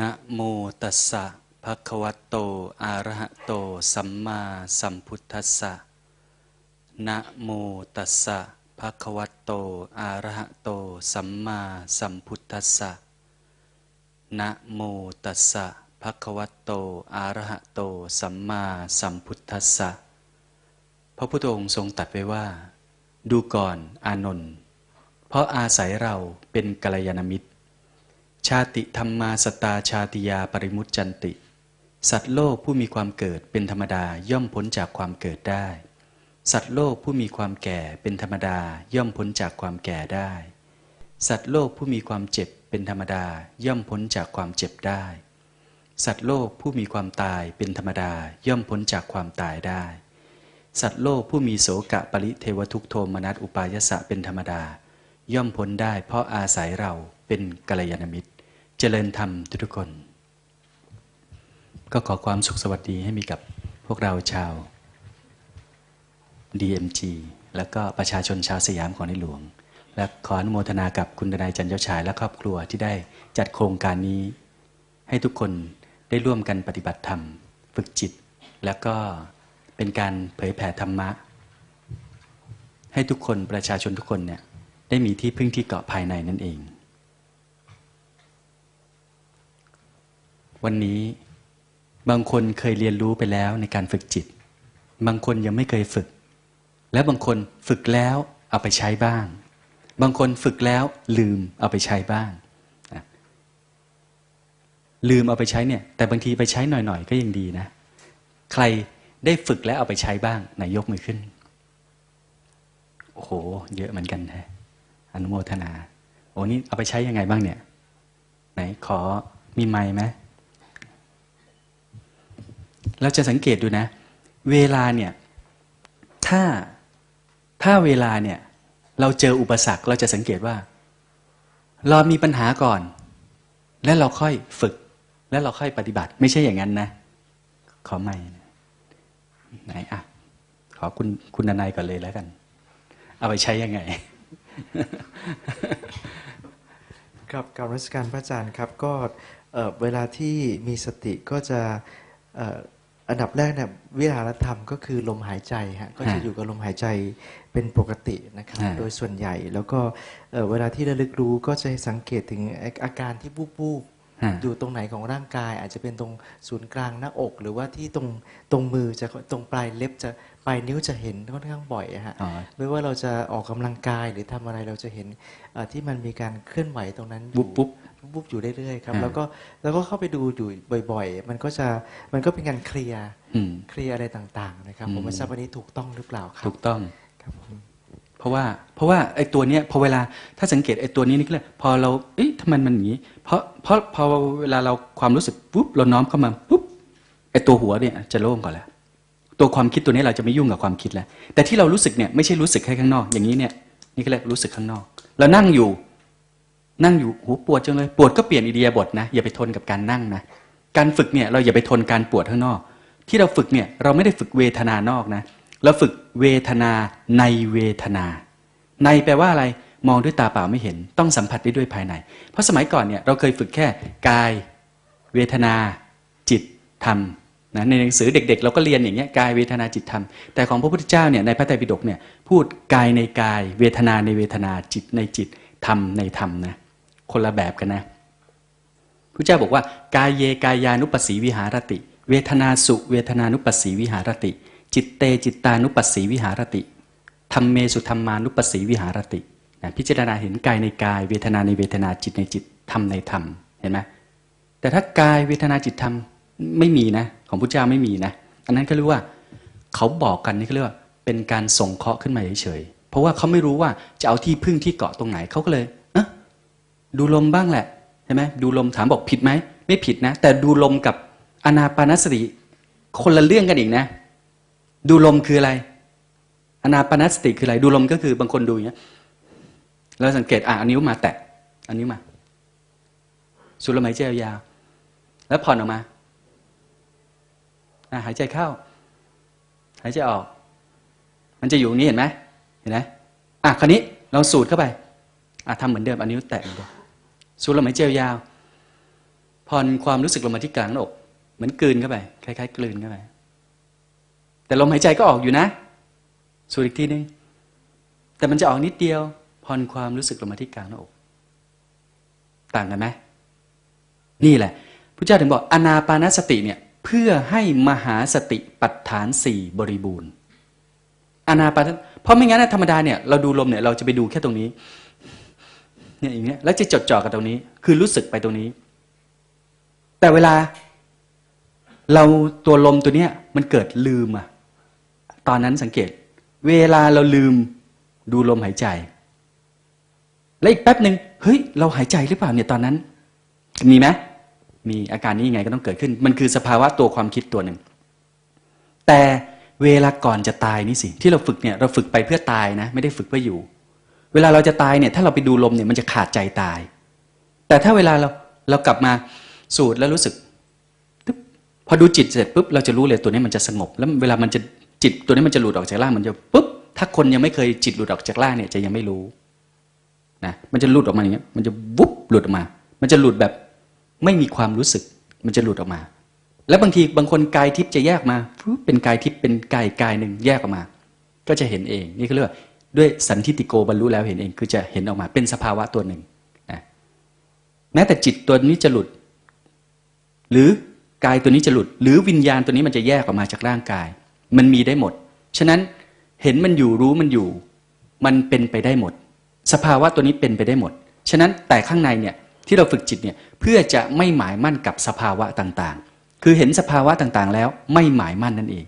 นะโมตัสสะภะคะวะโต อะระหะโต สัมมาสัมพุทธัสสะนะโมตัสสะภะคะวะโต อะระหะโต สัมมาสัมพุทธัสสะนะโมตัสสะภะคะวะโต อะระหะโต สัมมาสัมพุทธัสสะ พระพุทธองค์ทรงตรัสไว้ว่า ดูก่อน อานนท์ เพราะอาศัยเราเป็นกัลยาณมิตร ชาติธรรมมาสตาชาติยาปริมุตจันติ สัตว์โลกผู้มีความเกิดเป็นธรรมดาย่อมพ้นจากความเกิดได้ สัตว์โลกผู้มีความแก่เป็นธรรมดาย่อมพ้นจากความแก่ได้ สัตว์โลกผู้มีความเจ็บเป็นธรรมดาย่อมพ้นจากความเจ็บได้ สัตว์โลกผู้มีความตายเป็นธรรมดาย่อมพ้นจากความตายได้ สัตว์โลกผู้มีโสกะปริเทวทุกโทมนัสอุปายสะเป็นธรรมดา ย่อมพ้นได้เพราะอาศัยเราเป็นกัลยาณมิตร จริญธรรมทุกคน ก็ขอความสุขสวัสดีให้มีกับพวกเราชาว DMG แล้วก็ประชาชนชาวสยามของในหลวง และขออนุโมทนากับคุณทนายจันเจ้าชายและครอบครัวที่ได้จัดโครงการนี้ ให้ทุกคนได้ร่วมกันปฏิบัติธรรม ฝึกจิต แล้วก็เป็นการเผยแผ่ธรรมะ ให้ทุกคนประชาชนทุกคนเนี่ยได้มีที่พึ่งที่เกาะภายในนั่นเอง วันนี้บางคนเคยเรียนรู้ไปแล้วในการฝึกจิต บางคนยังไม่เคยฝึก และบางคนฝึกแล้วเอาไปใช้บ้าง บางคนฝึกแล้วลืมเอาไปใช้บ้าง ลืมเอาไปใช้เนี่ย แต่บางทีไปใช้หน่อยๆ ก็ยังดีนะ ใครได้ฝึกแล้วเอาไปใช้บ้างไหนยกมือขึ้น โอ้โห เยอะเหมือนกันแฮะอนุโมทนา โอ้นี่เอาไปใช้ยังไงบ้างเนี่ย ไหนขอมีไม้ไหม เราจะสังเกตดูนะ เวลาเนี่ย ถ้าถ้าเวลาเนี่ย เราเจออุปสรรคเราจะสังเกตว่า เรามีปัญหาก่อน แล้วเราค่อยฝึก แล้วเราค่อยปฏิบัติ ไม่ใช่อย่างนั้นนะ ขอไม่ไหนอะ ขอคุณคุณนายก่อนเลยแล้วกัน เอาไปใช้ยังไงครับการรัชการพระอาจารย์ครับก็เวลาที่มีสติก็จะ อ่ออันดับแรกเนี่ยวิหารธรรมก็คือลมหายใจฮะก็จะฮะอยู่กับลมหายใจเป็นปกตินะครับฮะโดยส่วนใหญ่แล้วก็เอ่อเวลาที่ระลึกรู้ก็จะสังเกตถึงอาอาการที่บูบบูบฮะ อยู่ตรงไหนของร่างกาย อาจจะเป็นตรงศูนย์กลางหน้าอก หรือว่าที่ตรงตรงมือจะตรงปลายเล็บจะปลายนิ้วจะเห็นค่อนข้างบ่อยอะฮะอ๋อไม่ว่าเราจะออกกำลังกายหรือทำอะไรเราจะเห็นเอ่อที่มันมีการเคลื่อนไหวตรงนั้นอยู่ปุ๊บปุ๊บปุ๊บอยู่เรื่อยๆครับอ่าแล้วก็แล้วก็เข้าไปดูอยู่บ่อย ๆ มันก็จะมันก็เป็นการเคลียร์อืมเคลียร์อะไรต่างๆนะครับผมอืมไม่ทราบวันนี้ถูกต้องหรือเปล่าครัถูบกต้องครับผมเพ ราะว่าเพราะว่าไอ้ตัวเนี้ยพอเวลาถ้าสังเกตไอ้ตัวนี้นี่ก็เลยพอเราเอ๊ะทำไมมันอย่างนี้ เพราะเพราะพอเวลาเราความรู้สึกปุ๊บเราน้อมเข้ามาปุ๊บไอ้ตัวหัวเนี่ยจะโล่งก่อนแล้วตัวความคิดตัวนี้เราจะไม่ยุ่งกับความคิดแล้ว แต่ที่เรารู้สึกเนี่ยไม่ใช่รู้สึกแค่ข้างนอก อย่างนี้เนี่ยนี่ก็เรียกรู้สึกข้างนอก เรานั่งอยู่ นั่งอยู่โหปวดจังเลยปวดก็เปลี่ยนอิเดียบทนะอย่าไปทนกับการนั่งนะการฝึกเนี่ยเราอย่าไปทนการปวดข้างนอก ที่เราฝึกเนี่ยเราไม่ได้ฝึกเวทนานอกนะเราฝึก เวทนาในเวทนา ในแปลว่าอะไรมองด้วยตาเปล่าไม่เห็น ต้องสัมผัสได้ด้วยภายใน เพราะสมัยก่อนเนี่ยเราเคยฝึกแค่กาย เวทนา จิตธรรมนะในหนังสือเด็ก ๆ เราก็เรียนอย่างเงี้ยกายเวทนาจิตธรรม แต่ของพระพุทธเจ้าเนี่ยในพระไตรปิฎกเนี่ยพูดกายในกาย เวทนาในเวทนาจิตในจิตธรรมในธรรมนะคนละแบบกันนะพระเจ้าบอกว่ากายเยกายานุปัสสีวิหารติ เวทนาสุเวทนานุปัสสีวิหารติ จิตเตจิตตานุปัสสีวิหารติธรรมเมสุธรรมานุปัสสีวิหารตินะพิจารณาเห็นกายในกาย เวทนาในเวทนาจิตในจิตธรรมในธรรมเห็นไหมแต่ถ้ากายเวทนาจิตธรรมไม่มีนะ ของพุทธเจ้าไม่มีนะอันนั้นก็เรียกว่าเขาบอกกันนี่เขาเรียกว่าเป็นการส่งเคาะขึ้นมาเฉยๆเพราะว่าเขาไม่รู้ว่าจะเอาที่พึ่งที่เกาะตรงไหนเขาก็เลยเอะดูลมบ้างแหละใช่ไหมดูลมถามบอกผิดไหมไม่ผิดนะ แต่ดูลมกับอนาปานสติคนละเรื่องกันอีกนะ ดูลมคืออะไรอนาปนสติคืออะไรดูลมก็คือบางคนดูอย่างเงี้ยเราสังเกตอะอันนิ้วมาแตะอันนิ้วมาสูดลมหายใจยาวแล้วผ่อนออกมาหายใจเข้า หายใจออก มันจะอยู่อย่างนี้เห็นไหมเห็นไหมอะคราวนี้เราสูดเข้าไปอะทำเหมือนเดิมอันนิ้วแตะดิมสูดลมหายใจยาวผ่อนความรู้สึกลงมาที่กลางอกเหมือนกลืนเข้าไปคล้ายๆ กลืนเข้าไป แต่ลมหายใจก็ออกอยู่นะสูดอีกทีนึงแต่มันจะออกนิดเดียวผ่อนความรู้สึกลงมาที่กลางหน้าอก ต่างกันไหมนี่แหละพระเจ้าถึงบอกอนาปานสติเนี่ยเพื่อให้มหาสติปัฏฐานสี่บริบูรณ์อนาปานเพราะไม่งั้นธรรมดาเนี่ยเราดูลมเนี่ยเราจะไปดูแค่ตรงนี้เนี่ยอย่างเงี้ยแล้วจะจดจ่อกับตรงนี้ คือรู้สึกไปตรงนี้ แต่เวลา เราตัวลมตัวเนี้ยมันเกิดลืมอะ ตอนนั้นสังเกต เวลาเราลืมดูลมหายใจ แล้วอีกแป๊บหนึ่งเฮ้ย เราหายใจหรือเปล่าเนี่ยตอนนั้น มีไหมมีอาการนี้ยังไงก็ต้องเกิดขึ้น มันคือสภาวะตัวความคิดตัวหนึ่ง แต่เวลาก่อนจะตายนี่สิ ที่เราฝึกเนี่ยเราฝึกไปเพื่อตายนะ ไม่ได้ฝึกเพื่ออยู่ เวลาเราจะตายเนี่ย ถ้าเราไปดูลมเนี่ยมันจะขาดใจตาย แต่ถ้าเวลาเราเรากลับมาสูดแล้วรู้สึกตึ๊บพอดูจิตเสร็จปุ๊บเราจะรู้เลยตัวนี้มันจะสงบ แล้วเวลามันจะ จิตตัวนี้มันจะหลุดออกจากร่างมันจะปุ๊บถ้าคนยังไม่เคยจิตหลุดออกจากร่างเนี่ยจะยังไม่รู้นะมันจะหลุดออกมาอย่างเงี้ยมันจะวุบหลุดออกมา มันจะหลุดแบบไม่มีความรู้สึก มันจะหลุดออกมา แล้วบางทีบางคนกายทิพย์จะแยกมาเป็นกายทิพย์เป็นกายกายหนึ่งแยกออกมา ก็จะเห็นเองนี่เขาเรียกว่าด้วยสันทิติโกบรรลุแล้วเห็นเองคือจะเห็นออกมาเป็นสภาวะตัวหนึ่งนะแม้แต่จิตตัวนี้จะหลุด หรือกายตัวนี้จะหลุด หรือวิญญาณตัวนี้มันจะแยกออกมาจากร่างกาย มันมีได้หมด ฉะนั้นเห็นมันอยู่รู้มันอยู่ มันเป็นไปได้หมด สภาวะตัวนี้เป็นไปได้หมด ฉะนั้นแต่ข้างในเนี่ยที่เราฝึกจิตเนี่ยเพื่อจะไม่หมายมั่นกับสภาวะต่างๆ คือเห็นสภาวะต่างๆ แล้วไม่หมายมั่นนั่นเอง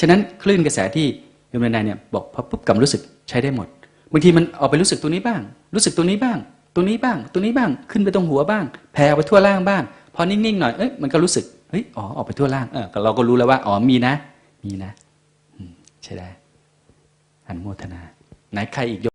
ฉะนั้นคลื่นกระแสที่โยมนายเนี่ยบอกพอปุ๊บกับรู้สึกใช้ได้หมดบางทีมันออกไปรู้สึกตรงนี้บ้าง รู้สึกตรงนี้บ้างตรงนี้บ้างตรงนี้บ้าง ขึ้นไปตรงหัวบ้าง แผ่ไปทั่วร่างบ้าง พอนิ่งๆหน่อย เอ้ย มันก็รู้สึก เฮ้ย อ๋อ ออกไปทั่วร่าง เออ เราก็รู้แล้วว่า อ๋อ มีนะ มีนะใช่ได้ อันโมทนา ไหนใครอีกยก